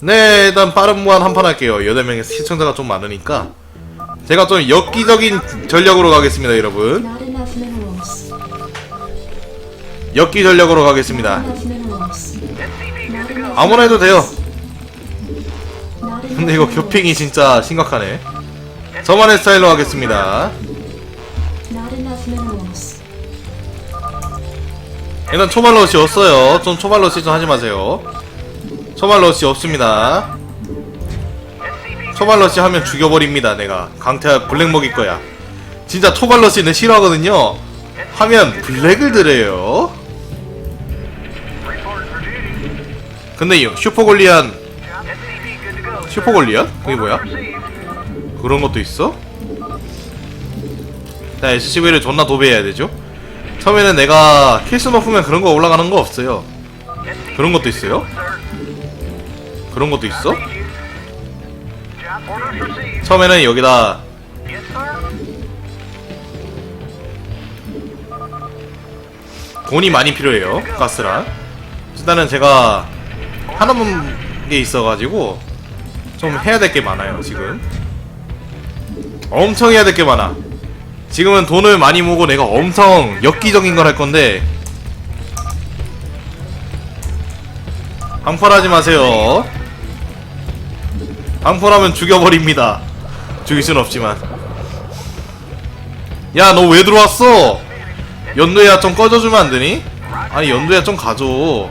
네, 일단 빠른 무한 한판 할게요. 8명의 시청자가 좀 많으니까. 제가 좀 엽기적인 전략으로 가겠습니다, 여러분. 엽기 전략으로 가겠습니다. 아무나 해도 돼요. 근데 이거. 교핑이 진짜 심각하네. 저만의 스타일로 하겠습니다. 일단 초발러시 없어요. 좀 초발러시 좀 하지 마세요. 초발러시 없습니다. 초발러시 하면 죽여버립니다. 내가 강태 블랙 먹일 거야. 진짜 초발러시는 싫어하거든요. 하면 블랙을 드려요. 근데 이 슈퍼골리안 슈퍼골리안? 그게 뭐야? 그런 것도 있어? 자 SCV를 존나 도배해야 되죠? 처음에는 내가 킬수 높으면 그런 거 올라가는 거 없어요. 그런 것도 있어요? 그런 것도 있어? 처음에는 여기다 돈이 많이 필요해요. 가스랑. 일단은 제가 하나만 게 있어가지고 좀 해야 될 게 많아요. 지금. 엄청 해야 될 게 많아. 지금은 돈을 많이 모으고 내가 엄청 엽기적인 걸 할 건데 방풀하지 마세요. 방풀하면 죽여버립니다. 죽일 순 없지만. 야, 너 왜 들어왔어? 연두야 좀 꺼져주면 안 되니? 아니, 연두야 좀 가줘.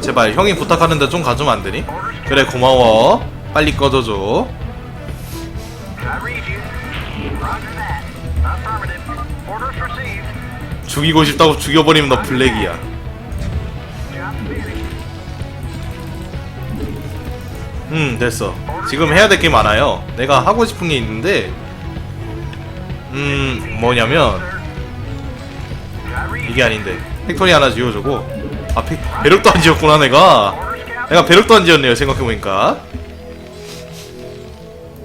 제발, 형이 부탁하는데 좀 가주면 안 되니? 그래, 고마워. 빨리 꺼져줘. 죽이고 싶다고 죽여버리면 너 블랙이야. 음, 됐어. 지금 해야 될 게 많아요. 내가 하고 싶은 게 있는데, 음, 뭐냐면, 이게 아닌데. 팩토리 하나 지어주고, 아, 팩, 배럭도 안 지었구나, 내가. 내가 배럭도 안 지었네요, 생각해보니까.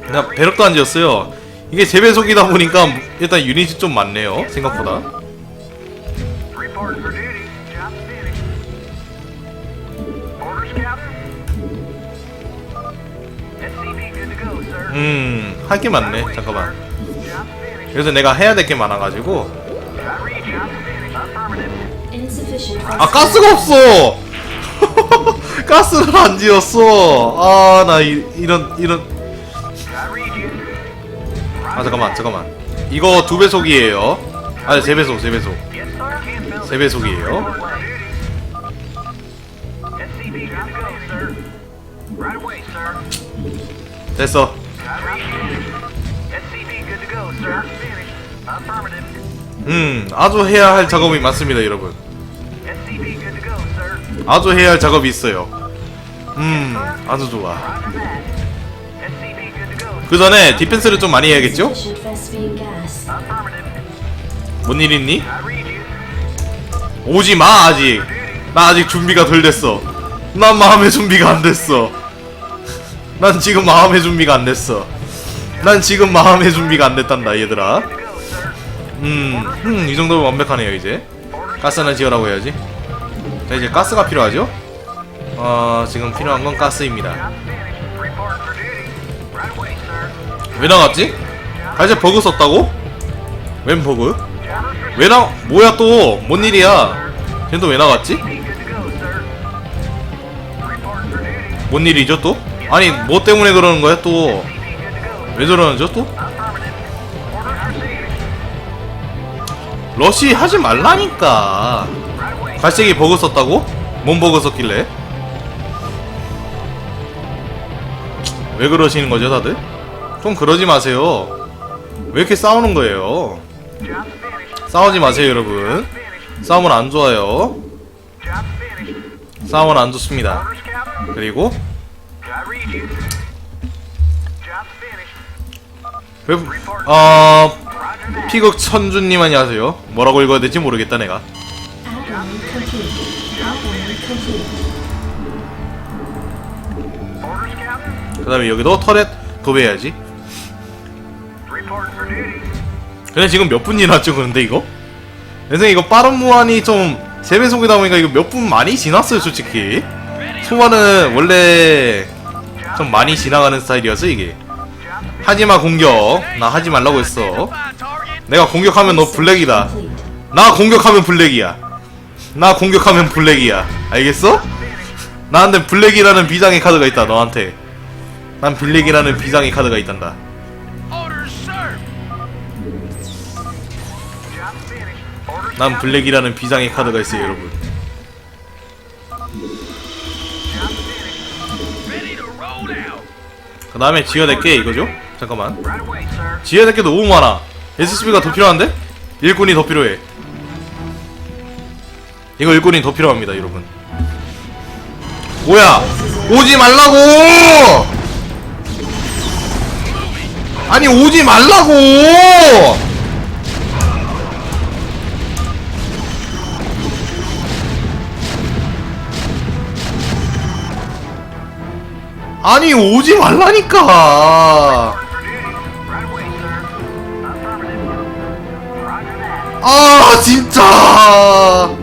내가 배럭도 안 지었어요. 이게 재배속이다 보니까 일단 유닛이 좀 많네요, 생각보다. 음, 할 게 많네. 잠깐만. 그래서 내가 해야 될 게 많아가지고. 아, 가스가 없어! 가스를 안 지었어! 아, 나 이, 이런, 이런. 아, 잠깐만, 잠깐만. 이거 두 배속이에요. 아니, 세 배속, 세 배속. 세 배속이에요. 됐어. 음, 아주 해야 할 작업이 많습니다, 여러분. 아주 해야 할 작업이 있어요. 음, 아주 좋아. 그 전에 디펜스를 좀 많이 해야겠죠? 뭔 일 있니? 오지 마, 아직. 나 아직 준비가 덜 됐어. 난 마음의 준비가 안 됐어. 난 지금 마음의 준비가 안 됐어. 난 지금 마음의 준비가 안 됐단다, 얘들아. 음, 음, 이 정도면 완벽하네요, 이제. 가스 하나 지어라고 해야지. 자, 이제 가스가 필요하죠? 어, 지금 필요한 건 가스입니다. 왜 나갔지? 아, 이제 버그 썼다고? 웬 버그? 왜 나, 뭐야 또? 뭔 일이야? 쟤 또 왜 나갔지? 뭔 일이죠 또? 아니 뭐 때문에 그러는 거야 또? 왜 저러는죠 또? 러시 하지 말라니까 갈색이 버그 썼다고? 뭔 버그 썼길래? 왜 그러시는 거죠 다들? 좀 그러지 마세요 왜 이렇게 싸우는 거예요. 싸우지 마세요 여러분 싸움은 안 좋아요. 싸움은 안 좋습니다. 그리고 Finished. 왜, 어. 피극 천주님 안녕하세요. 뭐라고 읽어야 될지 모르겠다 내가. 그 다음에 여기도 터렛 도배해야지. 근데 지금 몇분 지났죠 그런데 이거? 내 생각에 이거 빠른 무한이 좀 세배속이다 보니까 이거 몇 분 많이 지났어요 솔직히. 초반은 원래 좀 많이 지나가는 스타일이어서 이게. 하지마 공격. 나 하지 말라고 했어. 내가 공격하면 너 블랙이다. 나 공격하면 블랙이야. 나 공격하면 블랙이야. 알겠어? 나한테 블랙이라는 비장의 카드가 있다 너한테. 난 블랙이라는 비장의 카드가 있단다. 난 블랙이라는 비장의 카드가 있어요 여러분 그 다음에 지어낼게 이거죠? 잠깐만. 지어낼게 너무 많아 SCB가 더 필요한데? 일꾼이 더 필요해 이거 일꾼이 더 필요합니다 여러분 뭐야 오지 말라고 아니 오지 말라고 아니 오지 말라니까. 아 진짜.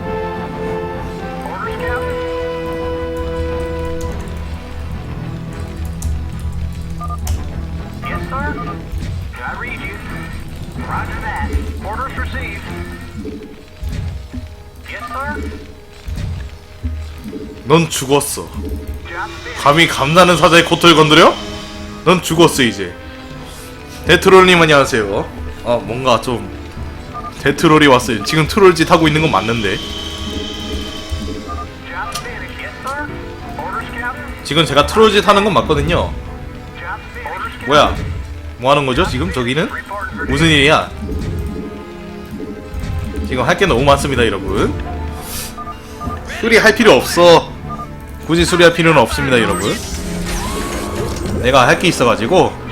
넌 죽었어. 감히 감나는 사자의 코트를 건드려? 넌 죽었어 이제. 데트롤님 안녕하세요. 아 뭔가 좀 데트롤이 왔어요 지금 트롤짓 하고 있는 건 맞는데. 지금 제가 트롤짓 하는 건 맞거든요. 뭐야? 뭐 하는 거죠 지금? 저기는? 무슨 일이야? 지금 할 게 너무 많습니다 여러분. 수리할 필요 없어 굳이 수리할 필요는 없습니다 여러분 내가 할 게 있어가지고.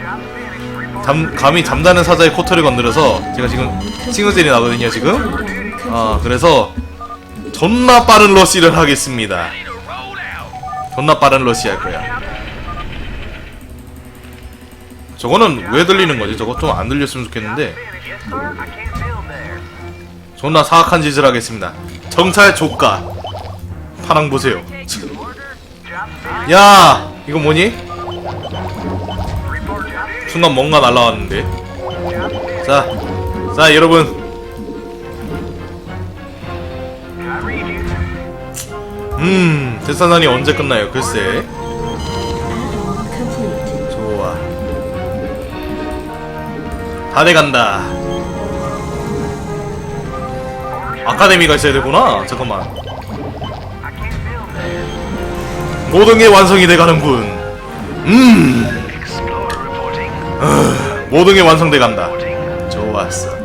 잠, 감히 잠자는 사자의 코트를 건드려서 제가 지금 싱글젤이 나거든요 지금. 아 그래서 존나 빠른 러시를 하겠습니다 존나 빠른 러시 할 거야 저거는 왜 들리는 거지? 저거 좀 안 들렸으면 좋겠는데. 존나 사악한 짓을 하겠습니다 정찰 조카 파랑 보세요. 야 이거 뭐니? 순간 뭔가 날라왔는데. 자, 자 여러분. 음 대산단이 언제 끝나요? 글쎄. 좋아 다 돼간다 아카데미가 있어야 되구나 잠깐만 모든 게 완성이 돼가는군 음 reporting. 모든 게 완성돼 간다 좋았어.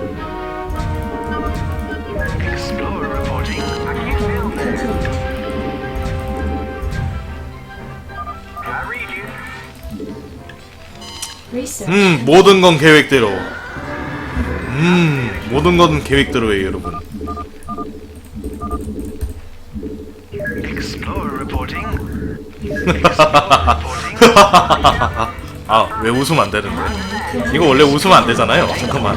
음 모든 건 계획대로 음 모든 건 계획대로예요 여러분 아 왜 웃으면 안 되는데 이거 원래 웃으면 안 되잖아요 잠깐만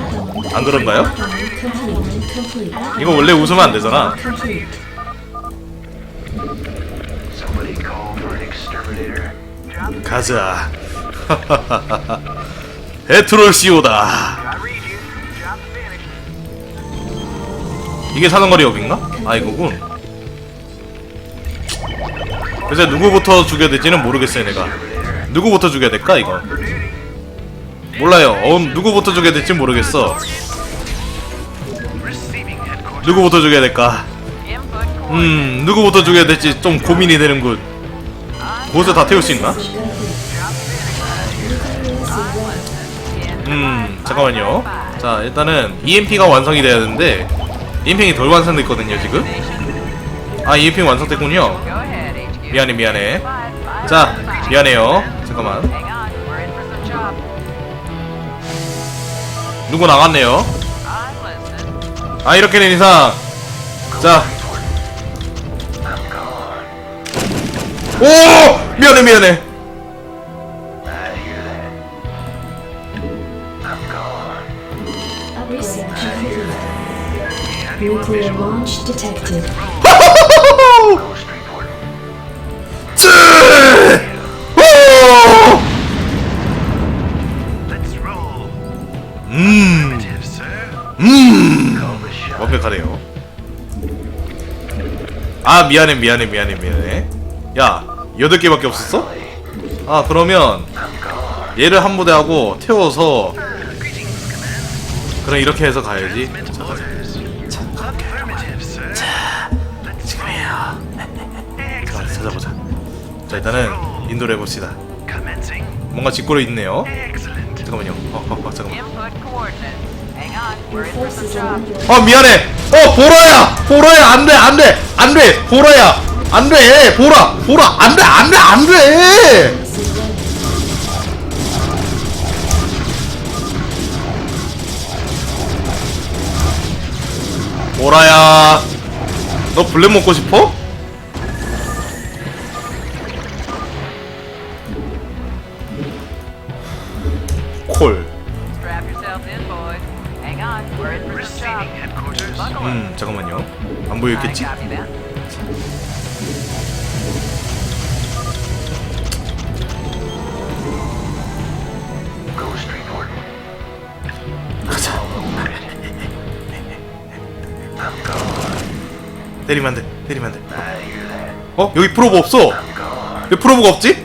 안 그런가요? 이거 원래 웃으면 안 되잖아. 가자 에트롤 finished. 이게 사는거리 여긴가? 아 이거군 그래서 누구부터 죽여야 될지는 모르겠어요 내가. 누구부터 죽여야 될까 이거? 몰라요. 어, 누구부터 죽여야 될지 모르겠어. 누구부터 죽여야 될까? 음 누구부터 죽여야 될지 좀 고민이 되는군 보스 다 태울 수 있나? 음 잠깐만요. 자 일단은 EMP가 완성이 돼야 되는데 EMP이 덜 완성됐거든요 지금? 아 EMP 완성됐군요. 미안해 미안해 자. 미안해요 잠깐만. 누구 나갔네요. 아 이렇게 된 이상 자 오! 미안해 미안해. Nuclear launch detected. 쯔! 오! 음. 음. 완벽하네요. 아, 미안해, 미안해, 미안해, 미안해. 야, 8개밖에 없었어? 아, 그러면 얘를 한 무대 하고 태워서 그럼 이렇게 해서 가야지. 자, 자, 지금이에요. 찾아보자. 자 일단은 인도를 해봅시다. 뭔가 뒷골에 있네요. 잠깐만요 어, 어, 어 잠깐만 어 미안해 어 보라야 보라야 안돼 안돼 안돼 보라야 안돼 보라 보라 안돼 안돼 안돼. 보라야 너 블랙 먹고 싶어? 안 report. 가자 때리면 안 돼 때리면 안 돼 어? 여기 프로브 없어 왜 프로브가 없지?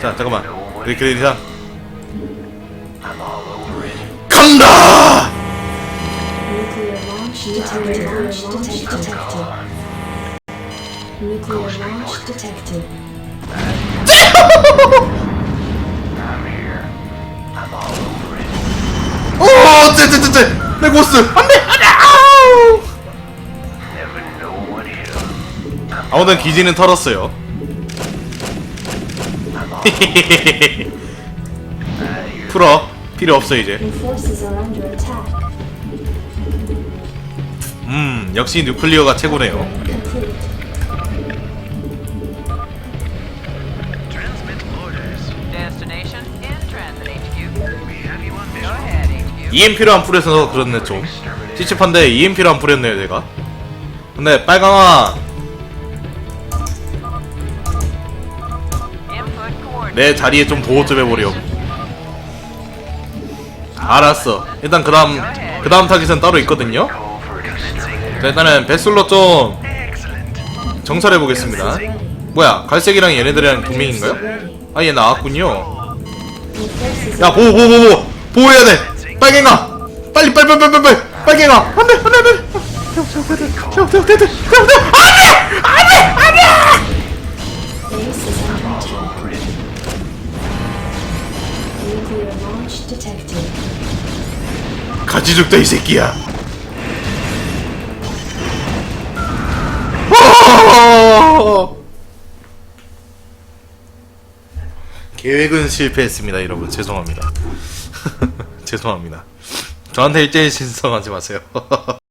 자 잠깐만 여기 그레이상 Detected. Launch detected. Nuclear launch detected. 오, 쟤쟤쟤쟤 내 고스 안돼 안돼 아우! Never know what hit 'em. 아무튼 기지는 털었어요. 풀어 필요 없어 이제. Your forces are under attack. 음 역시 뉴클리어가 최고네요. EMP로 안 뿌려서 그렇네 좀. 찝찝한데 EMP로 안 뿌렸네요 제가. 근데 빨강아. 내 자리에 좀 보호 좀 해보렴. 알았어. 일단 그 다음 그 다음 타깃은 따로 있거든요. 자, 일단은 배슬로 좀. 정찰해 보겠습니다. 뭐야 갈색이랑 얘네들이랑 동맹인가요? 아 얘 나왔군요. 야 보호 보호 보호 보호해야 돼 빨갱아 빨리 빨리 빨리 빨리 빨리 빨갱아 안돼 안돼 안돼 base is under attack. Nuclear launch detected. 같이 죽다 이 새끼야 계획은 실패했습니다 여러분. 죄송합니다. 죄송합니다. 저한테 일제히 신성하지 마세요